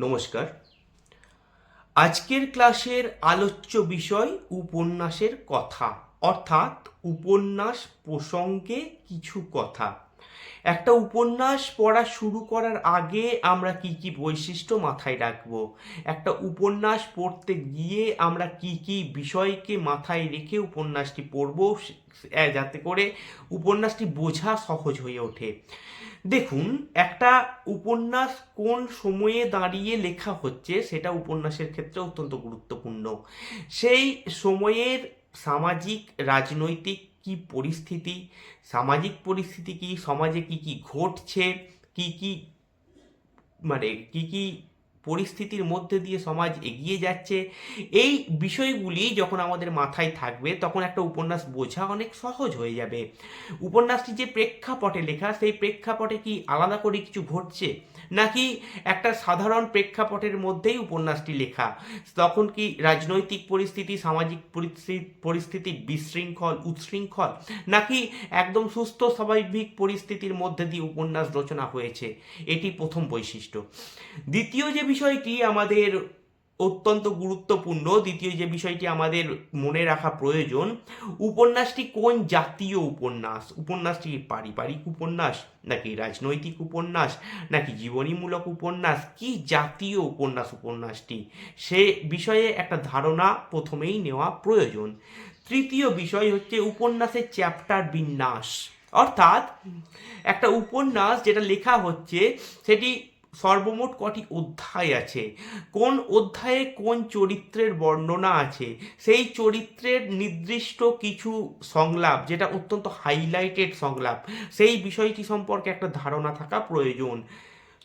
নমস্কার। আজকের ক্লাসের আলোচ্য বিষয় উপন্যাসের কথা অর্থাৎ উপন্যাস প্রসঙ্গে কিছু কথা। একটা উপন্যাস পড়া শুরু করার আগে আমরা কি কি বৈশিষ্ট্য মাথায় রাখব? একটা উপন্যাস পড়তে গিয়ে আমরা কি কি বিষয়কে মাথায় রেখে উপন্যাসটি পড়ব যাতে করে উপন্যাসটি বোঝা সহজ হয়ে ওঠে। দেখুন, একটা উপন্যাস কোন সময়ে দাঁড়িয়ে লেখা হচ্ছে সেটা উপন্যাসের ক্ষেত্রে অত্যন্ত গুরুত্বপূর্ণ। সেই সময়ের সামাজিক, রাজনৈতিক কি পরিস্থিতি? সামাজিক পরিস্থিতি কি? সমাজে কি কি ঘটছে? কি কি মানে কি কি পরিস্থিতির মধ্যে দিয়ে সমাজ এগিয়ে যাচ্ছে। এই বিষয়গুলি যখন আমাদের মাথায় থাকবে, তখন একটা উপন্যাস বোঝা অনেক সহজ হয়ে যাবে। উপন্যাসটি যে প্রেক্ষাপটে লেখা, সেই প্রেক্ষাপটে কি আলাদা করে কিছু ঘটছে? নাকি একটা সাধারণ প্রেক্ষাপটের মধ্যেই উপন্যাসটি লেখা? তখন কি রাজনৈতিক পরিস্থিতি, সামাজিক পরিস্থিতি পরিস্থিতি বিশৃঙ্খল উচ্ছৃঙ্খল নাকি একদম সুস্থ, স্বাভাবিক পরিস্থিতির মধ্যে দিয়ে উপন্যাস রচনা হয়েছে? এটি প্রথম বৈশিষ্ট্য। দ্বিতীয় যে বিষয়টি আমাদের অত্যন্ত গুরুত্বপূর্ণ। দ্বিতীয় যে বিষয়টি আমাদের মনে রাখা প্রয়োজন, উপন্যাসটি কোন জাতীয় উপন্যাস? উপন্যাসটি পারিবারিক উপন্যাস, নাকি রাজনৈতিক উপন্যাস, নাকি জীবনীমূলক উপন্যাস? কি জাতীয় উপন্যাস উপন্যাসটি? সে বিষয়ে একটা ধারণা প্রথমেই নেওয়া প্রয়োজন। তৃতীয় বিষয় হচ্ছে উপন্যাসের চ্যাপ্টার বিন্যাস। অর্থাৎ একটা উপন্যাস যেটা লেখা হচ্ছে, সেটি সর্বমোট কটি অধ্যায় আছে? কোন অধ্যায়ে কোন চরিত্রের বর্ণনা আছে? সেই চরিত্রের নির্দিষ্ট কিছু সংলাপ, যেটা অত্যন্ত হাইলাইটেড সংলাপ, সেই বিষয়টি সম্পর্কে একটা ধারণা থাকা প্রয়োজন।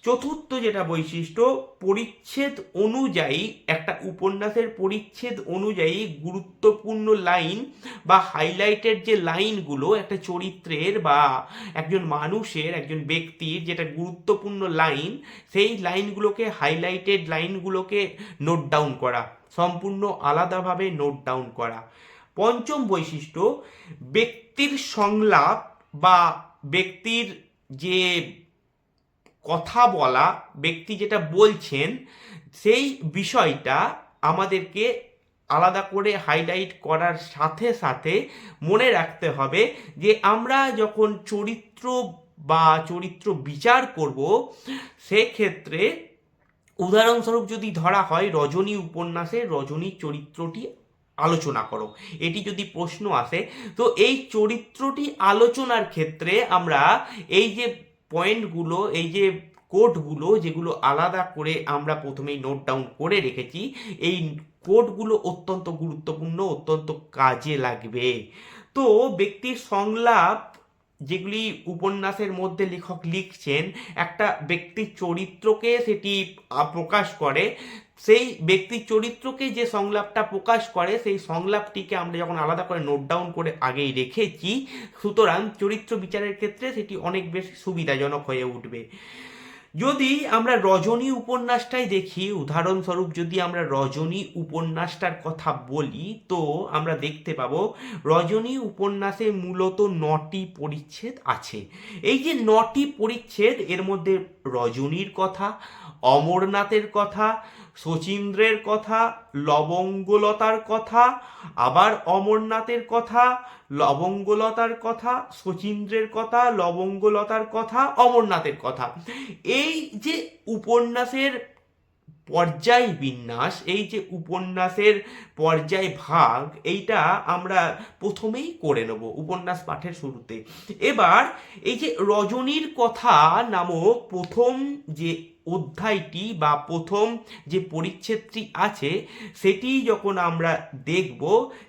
চতুর্থ যেটা বৈশিষ্ট্য, পরিচ্ছেদ অনুযায়ী, একটা উপন্যাসের পরিচ্ছেদ অনুযায়ী গুরুত্বপূর্ণ লাইন বা হাইলাইটেড যে লাইনগুলো, একটা চরিত্রের বা একজন মানুষের, একজন ব্যক্তির যেটা গুরুত্বপূর্ণ লাইন, সেই লাইনগুলোকে, হাইলাইটেড লাইনগুলোকে নোট ডাউন করা, সম্পূর্ণ আলাদাভাবে নোট ডাউন করা। পঞ্চম বৈশিষ্ট্য, ব্যক্তির সংলাপ বা ব্যক্তির যে কথা বলা, ব্যক্তি যেটা বলছেন, সেই বিষয়টা আমাদেরকে আলাদা করে হাইলাইট করার সাথে সাথে মনে রাখতে হবে যে আমরা যখন চরিত্র বা চরিত্র বিচার করব, সেক্ষেত্রে উদাহরণস্বরূপ যদি ধরা হয় রজনী উপন্যাসে রজনী চরিত্রটি আলোচনা করো। এটি যদি প্রশ্ন আসে, তো এই চরিত্রটি আলোচনার ক্ষেত্রে আমরা এই যে পয়েন্টগুলো এই যে কোডগুলো যেগুলো আলাদা করে আমরা প্রথমেই নোট ডাউন করে রেখেছি, এই কোডগুলো অত্যন্ত গুরুত্বপূর্ণ, অত্যন্ত কাজে লাগবে। তো ব্যক্তির সংলাপ যেগুলি উপন্যাসের মধ্যে লেখক লিখছেন, একটা ব্যক্তির চরিত্রকে সেটি প্রকাশ করে। সেই ব্যক্তির চরিত্রকে যে সংলাপটা প্রকাশ করে, সেই সংলাপটিকে আমরা যখন আলাদা করে নোট ডাউন করে আগেই রেখেছি, সুতরাং চরিত্র বিচারের ক্ষেত্রে সেটি অনেক বেশি সুবিধাজনক হয়ে উঠবে। যদি আমরা রজনী উপন্যাসটাই দেখি, উদাহরণস্বরূপ যদি আমরা রজনী উপন্যাসটার কথা বলি, তো আমরা দেখতে পাবো রজনী উপন্যাসে মূলত নটি পরিচ্ছেদ আছে। এই যে নটি পরিচ্ছেদ, এর মধ্যে রজনীর কথা অমরনাথের কথা, শচীন্দ্রের কথা, লবঙ্গলতার কথা, আবার অমরনাথের কথা, লবঙ্গলতার কথা, শচীন্দ্রের কথা, লবঙ্গলতার কথা, অমরনাথের কথা। এই যে উপন্যাসের পর্যায় বিন্যাস, এই যে উপন্যাসের পর্যায় ভাগ, এইটা আমরা প্রথমেই করে নেব উপন্যাস পাঠের শুরুতে। এবার এই যে রজনীর কথা নামক প্রথম যে অধ্যায়টি বা প্রথম যে পরিচ্ছেদটি আছে, সেটি যখন আমরা দেখব,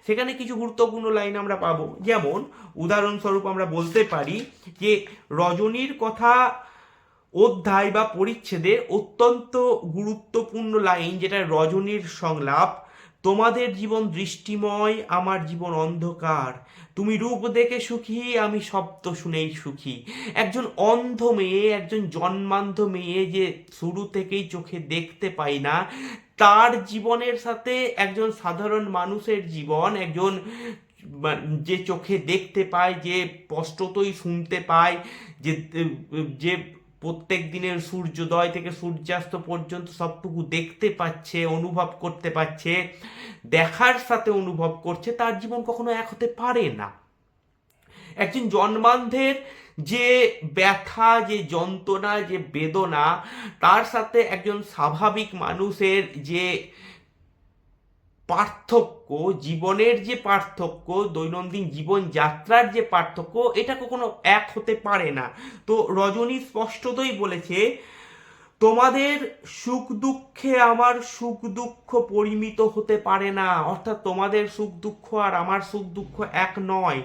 সেখানে কিছু গুরুত্বপূর্ণ লাইন আমরা পাবো। যেমন, উদাহরণস্বরূপ আমরা বলতে পারি যে, রজনীর কথা অধ্যায় বা পরিচ্ছেদে অত্যন্ত গুরুত্বপূর্ণ লাইন যেটা রজনীর সংলাপ তোমাদের জীবন দৃষ্টিময়, আমার জীবন অন্ধকার। তুমি রূপ দেখে সুখী, আমি শব্দ শুনেই সুখী। একজন অন্ধ মেয়ে, একজন জন্মান্ধ মেয়ে যে শুরু থেকেই চোখে দেখতে পাই না, তার জীবনের সাথে একজন সাধারণ মানুষের জীবন, একজন যে চোখে দেখতে পায়, যে স্পষ্টতই শুনতে পায়, যে যে প্রত্যেক দিনের সূর্যোদয় থেকে সূর্যাস্ত পর্যন্ত সবটুকু দেখতে পাচ্ছে, অনুভব করতে পারছে দেখার সাথে অনুভব করছে, তার জীবন কখনো এক হতে পারে না। একজন জন্মান্ধের যে ব্যথা, যে যন্ত্রণা, যে বেদনা, তার সাথে একজন স্বাভাবিক মানুষের যে পার্থক্য, জীবনের যে পার্থক্য, দৈনন্দিন জীবনযাত্রার যে পার্থক্য, এটা কখনো এক হতে পারে না। তো রজনী স্পষ্টতই বলেছে, তোমাদের সুখ দুঃখে আমার সুখ দুঃখ পরিমিত হতে পারে না। অর্থাৎ তোমাদের সুখ দুঃখ আর আমার সুখ দুঃখ এক নয়।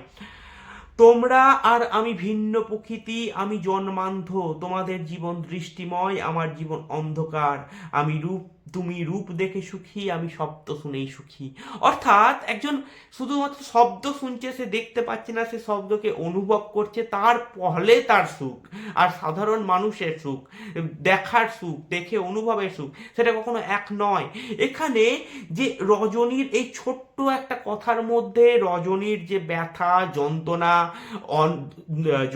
তোমরা আর আমি ভিন্ন প্রকৃতি, আমি জন্মান্ধ। তোমাদের জীবন দৃষ্টিময়, আমার জীবন অন্ধকার। আমি রূপ তুমি রূপ দেখে সুখী, আমি শব্দ শুনেই সুখী। অর্থাৎ একজন শুধুমাত্র শব্দ শুনছে, সে দেখতে পাচ্ছে না, সে শব্দকে অনুভব করছে, তার ফলে তার সুখ, আর সাধারণ মানুষের সুখ, দেখার সুখ, দেখে অনুভবের সুখ, সেটা কখনো এক নয়। এখানে যে রজনীর, এই ছোট্ট একটা কথার মধ্যে রজনীর যে ব্যথা, যন্ত্রণা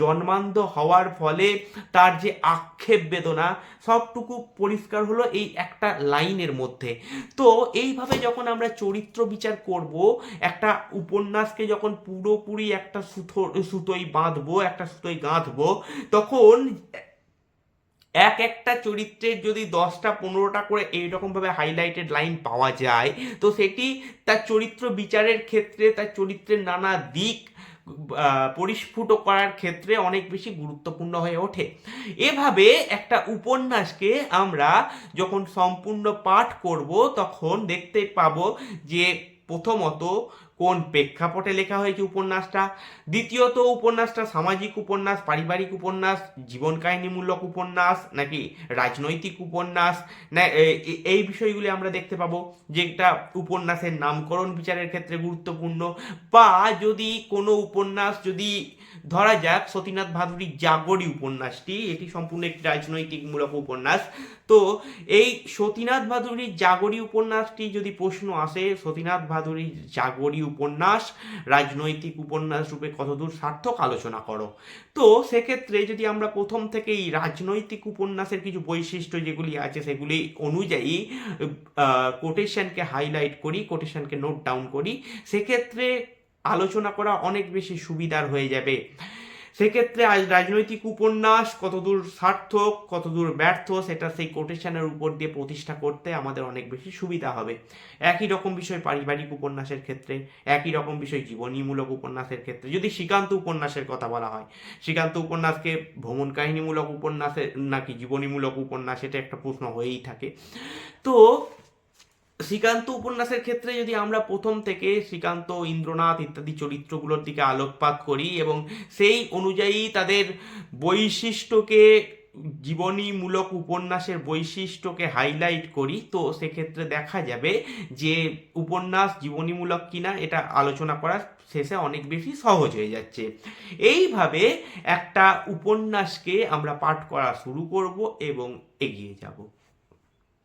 জন্মান্ধ হওয়ার ফলে তার যে আক্ষেপ বেদনা, সবটুকু পরিষ্কার হলো এই একটা লাইনের মধ্যে। তো এইভাবে যখন আমরা চরিত্র বিচার করব, একটা উপন্যাসকে যখন পুরোপুরি একটা সুতো সুতোই বাঁধবো, একটা সুতোই গাঁথবো তখন এক একটা চরিত্রের যদি দশটা, পনেরোটা করে এইরকমভাবে হাইলাইটেড লাইন পাওয়া যায়, তো সেটি তার চরিত্র বিচারের ক্ষেত্রে, তার চরিত্রের নানা দিক পরিস্ফুট করার ক্ষেত্রে অনেক বেশি গুরুত্বপূর্ণ হয়ে ওঠে। এভাবে একটা উপন্যাসকে আমরা যখন সম্পূর্ণ পাঠ করব, তখন দেখতে পাবো যে প্রথমত কোন প্রেক্ষাপটে লেখা হয়েছে উপন্যাসটা? দ্বিতীয়ত উপন্যাসটা সামাজিক উপন্যাস, পারিবারিক উপন্যাস, জীবন কাহিনীমূলক উপন্যাস, নাকি রাজনৈতিক উপন্যাস? না এই বিষয়গুলি আমরা দেখতে পাবো যেটা উপন্যাসের নামকরণ বিচারের ক্ষেত্রে গুরুত্বপূর্ণ। বা যদি কোনো উপন্যাস যদি ধরা যাক, সতীনাথ ভাদুরীর জাগরী উপন্যাসটি। এটি সম্পূর্ণ একটি রাজনৈতিকমূলক উপন্যাস। তো, এই সতীনাথ ভাদুরীর জাগরী উপন্যাসটি যদি প্রশ্ন আসে, সতীনাথ ভাদুরীর জাগরী উপন্যাস, রাজনৈতিক উপন্যাস রূপে কতদূর সার্থক আলোচনা করো? তো, সেক্ষেত্রে যদি আমরা প্রথম থেকেই রাজনৈতিক উপন্যাসের কিছু বৈশিষ্ট্য যেগুলি আছে, সেগুলি অনুযায়ী কোটেশনকে হাইলাইট করি কোটেশনকে নোট ডাউন করি, সেক্ষেত্রে আলোচনা করা অনেক বেশি সুবিধার হয়ে যাবে। সেক্ষেত্রে আজ রাজনৈতিক উপন্যাস, কতদূর সার্থক, কতদূর ব্যর্থ, সেটা সেই কোটেশনের উপর দিয়ে প্রতিষ্ঠা করতে আমাদের অনেক বেশি সুবিধা হবে। একই রকম বিষয় পারিবারিক উপন্যাসের ক্ষেত্রে, একই রকম বিষয় জীবনীমূলক উপন্যাসের ক্ষেত্রে। যদি শ্রীকান্ত উপন্যাসের কথা বলা হয়, শ্রীকান্ত উপন্যাসকে ভ্রমণ কাহিনীমূলক উপন্যাসের নাকি জীবনীমূলক উপন্যাস এটা একটা প্রশ্ন হয়েই থাকে। তো শ্রীকান্ত উপন্যাসের ক্ষেত্রে যদি আমরা প্রথম থেকে শ্রীকান্ত, ইন্দ্রনাথ ইত্যাদি চরিত্রগুলোর দিকে আলোকপাত করি এবং সেই অনুযায়ী তাদের বৈশিষ্ট্যকে, জীবনীমূলক উপন্যাসের বৈশিষ্ট্যকে হাইলাইট করি, তো সেক্ষেত্রে দেখা যাবে যে উপন্যাস জীবনীমূলক কিনা এটা আলোচনা করার শেষে অনেক বেশি সহজ হয়ে যাচ্ছে। এইভাবে একটা উপন্যাসকে আমরা পাঠ করা শুরু করব এবং এগিয়ে যাব।